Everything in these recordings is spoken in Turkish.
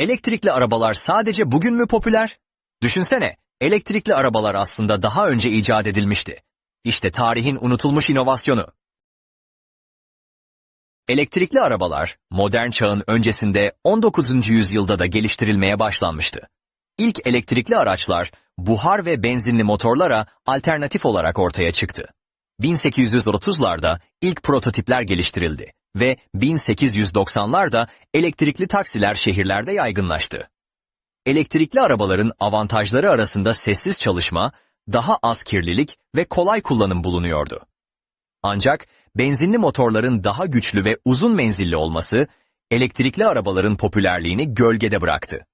Elektrikli arabalar sadece bugün mü popüler? Düşünsene, elektrikli arabalar aslında daha önce icat edilmişti. İşte tarihin unutulmuş inovasyonu. Elektrikli arabalar, modern çağın öncesinde 19. yüzyılda da geliştirilmeye başlanmıştı. İlk elektrikli araçlar, buhar ve benzinli motorlara alternatif olarak ortaya çıktı. 1830'larda ilk prototipler geliştirildi ve 1890'larda elektrikli taksiler şehirlerde yaygınlaştı. Elektrikli arabaların avantajları arasında sessiz çalışma, daha az kirlilik ve kolay kullanım bulunuyordu. Ancak benzinli motorların daha güçlü ve uzun menzilli olması elektrikli arabaların popülerliğini gölgede bıraktı.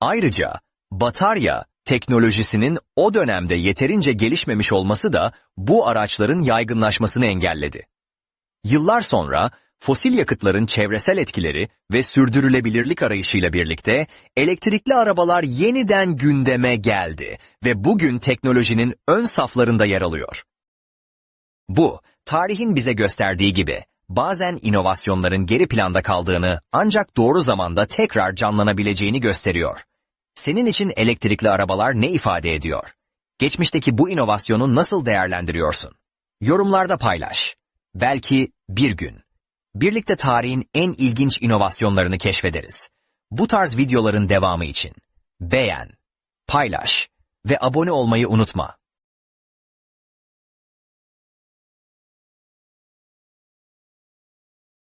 Ayrıca batarya teknolojisinin o dönemde yeterince gelişmemiş olması da bu araçların yaygınlaşmasını engelledi. Yıllar sonra fosil yakıtların çevresel etkileri ve sürdürülebilirlik arayışıyla birlikte elektrikli arabalar yeniden gündeme geldi ve bugün teknolojinin ön saflarında yer alıyor. Bu, tarihin bize gösterdiği gibi bazen inovasyonların geri planda kaldığını ancak doğru zamanda tekrar canlanabileceğini gösteriyor. Senin için elektrikli arabalar ne ifade ediyor? Geçmişteki bu inovasyonu nasıl değerlendiriyorsun? Yorumlarda paylaş. Belki bir gün. Birlikte tarihin en ilginç inovasyonlarını keşfederiz. Bu tarz videoların devamı için beğen, paylaş ve abone olmayı unutma.